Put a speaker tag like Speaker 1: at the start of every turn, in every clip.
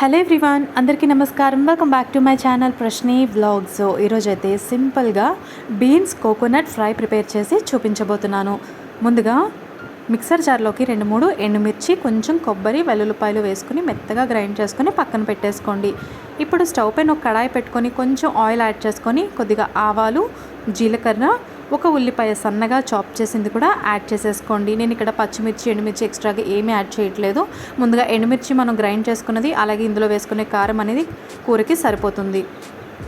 Speaker 1: Hello everyone అందరికీ నమస్కారం. Welcome back to my channel Prashni vlogs. ఈరోజైతే ఈరోజు అయితే సింపుల్గా బీన్స్ కోకోనట్ ఫ్రై ప్రిపేర్ చేసి చూపించబోతున్నాను. ముందుగా మిక్సర్ జార్లోకి రెండు మూడు ఎండుమిర్చి కొంచెం కొబ్బరి వెల్లుల్లిపాయలు వేసుకుని మెత్తగా గ్రైండ్ చేసుకొని పక్కన పెట్టేసుకోండి. ఇప్పుడు స్టవ్ పైన ఒక కడాయి పెట్టుకొని కొంచెం ఆయిల్ యాడ్ చేసుకొని కొద్దిగా ఆవాలు జీలకర్ర ఒక ఉల్లిపాయ సన్నగా చాప్ చేసింది కూడా యాడ్ చేసేసుకోండి. నేను ఇక్కడ పచ్చిమిర్చి ఎండుమిర్చి ఎక్స్ట్రాగా ఏమీ యాడ్ చేయట్లేదు. ముందుగా ఎండుమిర్చి మనం గ్రైండ్ చేసుకున్నది అలాగే ఇందులో వేసుకునే కారం అనేది కూరకి సరిపోతుంది.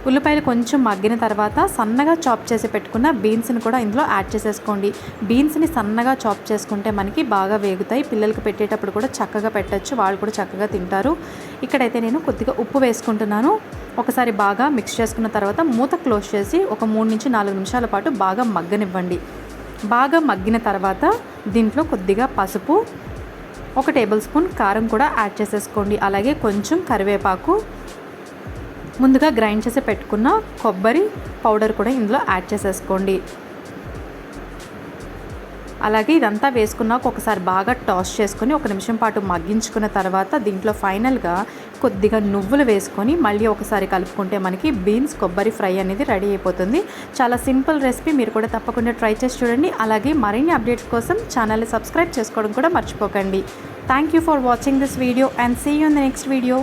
Speaker 1: ఉల్లిపాయలు కొంచెం మగ్గిన తర్వాత సన్నగా చాప్ చేసి పెట్టుకున్న బీన్స్ని కూడా ఇందులో యాడ్ చేసేసుకోండి. బీన్స్ని సన్నగా చాప్ చేసుకుంటే మనకి బాగా వేగుతాయి. పిల్లలకి పెట్టేటప్పుడు కూడా చక్కగా పెట్టచ్చు. వాళ్ళు కూడా చక్కగా తింటారు. ఇక్కడైతే నేను కొద్దిగా ఉప్పు వేసుకుంటున్నాను. ఒకసారి బాగా మిక్స్ చేసుకున్న తర్వాత మూత క్లోజ్ చేసి ఒక మూడు నుంచి నాలుగు నిమిషాల పాటు బాగా మగ్గనివ్వండి. బాగా మగ్గిన తర్వాత దీంట్లో కొద్దిగా పసుపు ఒక టేబుల్ స్పూన్ కారం కూడా యాడ్ చేసేసుకోండి. అలాగే కొంచెం కరివేపాకు ముందుగా గ్రైండ్ చేసి పెట్టుకున్న కొబ్బరి పౌడర్ కూడా ఇందులో యాడ్ చేసేసుకోండి. అలాగే ఇదంతా వేసుకున్నాక ఒకసారి బాగా టాస్ చేసుకొని ఒక నిమిషం పాటు మగ్గించుకున్న తర్వాత దీంట్లో ఫైనల్గా కొద్దిగా నువ్వులు వేసుకొని మళ్ళీ ఒకసారి కలుపుకుంటే మనకి బీన్స్ కొబ్బరి ఫ్రై అనేది రెడీ అయిపోతుంది. చాలా సింపుల్ రెసిపీ మీరు కూడా తప్పకుండా ట్రై చేసి చూడండి. అలాగే మరిన్ని అప్డేట్స్ కోసం ఛానల్ని సబ్స్క్రైబ్ చేసుకోవడం కూడా మర్చిపోకండి. Thank you for watching this video and see you in the next video